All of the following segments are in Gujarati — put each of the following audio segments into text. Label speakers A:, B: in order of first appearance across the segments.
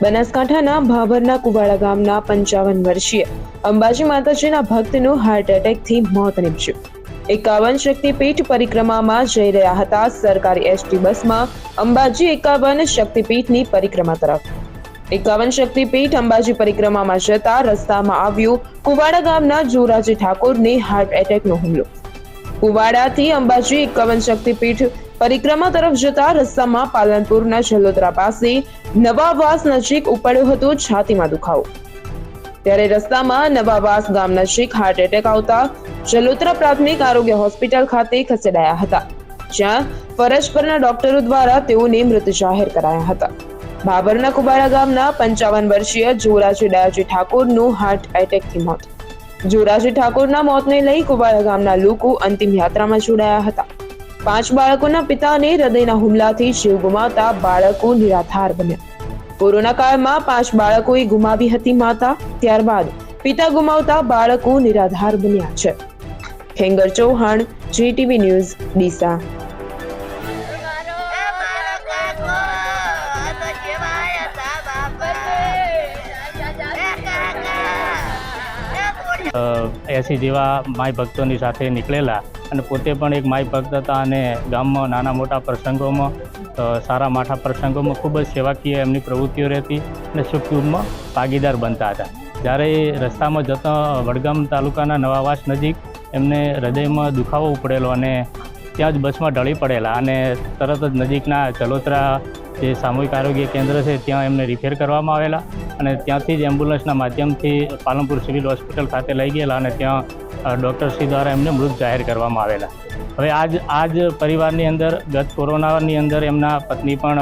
A: બનાસકાંઠાના ભાભરના કુવાડા ગામના પંચાવન વર્ષીય અંબાજી માતાજીના ભક્તનું હાર્ટ એટેકથી મોત નીપજ્યું. એકાવન શક્તિપીઠ પરિક્રમામાં જઈ રહ્યા હતા સરકારી એસટી બસમાં અંબાજી એકાવન શક્તિપીઠની પરિક્રમા તરફ. એકાવન શક્તિપીઠ અંબાજી પરિક્રમામાં જતા રસ્તામાં આવ્યું કુવાડા ગામના જોરાજી ઠાકોરને હાર્ટ એટેકનો હુમલો. કુવાડાથી અંબાજી એકાવન શક્તિપીઠ પરિક્રમા તરફ જતા રસ્તામાં પાલનપુરના જલોદરા પાસે નવાવાસ નજીક ઉપડ્યો હતો છાતીમાં દુખાવો. ત્યારે રસ્તામાં નવાવાસ ગામ નજીક હાર્ટ એટેક આવતા જલોત્રા પ્રાથમિક આરોગ્ય હોસ્પિટલ ખાતે ખસેડાયા હતા, જ્યાં ફરજ પરના ડોક્ટરો દ્વારા તેઓને મૃત જાહેર કરાયા હતા. બાબરના કુબાળા ગામના પંચાવન વર્ષીય જોરાજી દયાજી ઠાકોરનું હાર્ટ એટેકથી મોત. જોરાજી ઠાકોરના મોતને લઈ કુબાળા ગામના લોકો અંતિમ યાત્રામાં જોડાયા હતા. પાંચ બાળકોના પિતાને હૃદયના હુમલાથી જીવ ગુમાવતા બાળકો નિરાધાર બન્યા. કોરોના કાળમાં પાંચ બાળકોએ ગુમાવી હતી માતા, ત્યારબાદ પિતા ગુમાવતા બાળકો નિરાધાર બન્યા છે. Khengar Chauhan, GTV news, Deesa.
B: એસી જેવા માય ભક્તોની સાથે નીકળેલા અને પોતે પણ એક માય ભક્ત હતા અને ગામમાં નાના મોટા પ્રસંગોમાં સારા માઠા પ્રસંગોમાં ખૂબ જ સેવાકીય એમની પ્રવૃત્તિઓ રહેતી અને સુખદુઃખમાં ભાગીદાર બનતા હતા. જ્યારે રસ્તામાં જતા વડગામ તાલુકાના નવાવાસ નજીક એમને હૃદયમાં દુખાવો ઉપડેલો અને ત્યાં જ બસમાં ઢળી પડેલા અને તરત જ નજીકના જલોત્રા જે સામૂહિક આરોગ્ય કેન્દ્ર છે, ત્યાં એમને રિફેર કરવામાં આવેલા અને ત્યાંથી જ એમ્બ્યુલન્સના માધ્યમથી પાલનપુર સિવિલ હોસ્પિટલ ખાતે લઈ ગયેલા અને ત્યાં ડૉક્ટરશ્રી દ્વારા એમને મૃત જાહેર કરવામાં આવેલા. હવે આજ આજ પરિવારની અંદર, ગત કોરોનાની અંદર એમના પત્ની પણ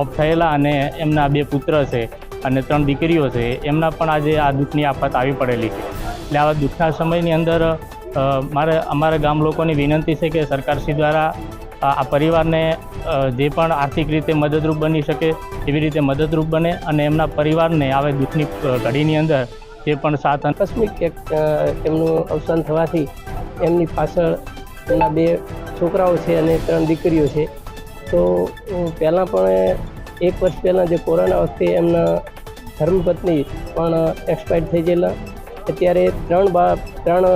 B: ઓફ થયેલા અને એમના બે પુત્ર છે અને ત્રણ દીકરીઓ છે, એમના પણ આજે આ દુઃખની આફત આવી પડેલી છે. એટલે આવા દુઃખના સમયની અંદર મારે, અમારા ગામ લોકોની વિનંતી છે કે સરકારશ્રી દ્વારા આ પરિવારને જે પણ આર્થિક રીતે મદદરૂપ બની શકે, એવી રીતે મદદરૂપ બને અને એમના પરિવારને આવે દુઃખની ઘડીની અંદર જે પણ સાથ
C: આકસ્મિક એક એમનું અવસાન થવાથી એમની પાછળ એમના બે છોકરાઓ છે અને ત્રણ દીકરીઓ છે. તો પહેલાં પણ એક વર્ષ પહેલાં જે કોરોના વખતે એમના ધર્મપત્ની પણ એક્સપાયર્ડ થઈ ગયેલા. અત્યારે ત્રણ બા, ત્રણ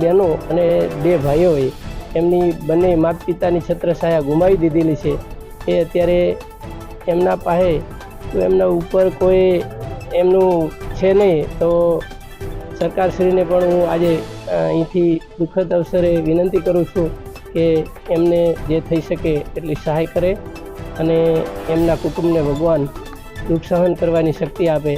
C: બહેનો અને બે ભાઈઓએ એમની બંને માતા પિતાની છત્રછાયા ગુમાવી દીધેલી છે. એ અત્યારે એમના પાસે તો એમના ઉપર કોઈ એમનું છે નહીં, તો સરકારશ્રીને પણ હું આજે અહીંથી દુઃખદ અવસરે વિનંતી કરું છું કે એમને જે થઈ શકે એટલી સહાય કરે અને એમના કુટુંબને ભગવાન દુઃખ સહન કરવાની શક્તિ આપે.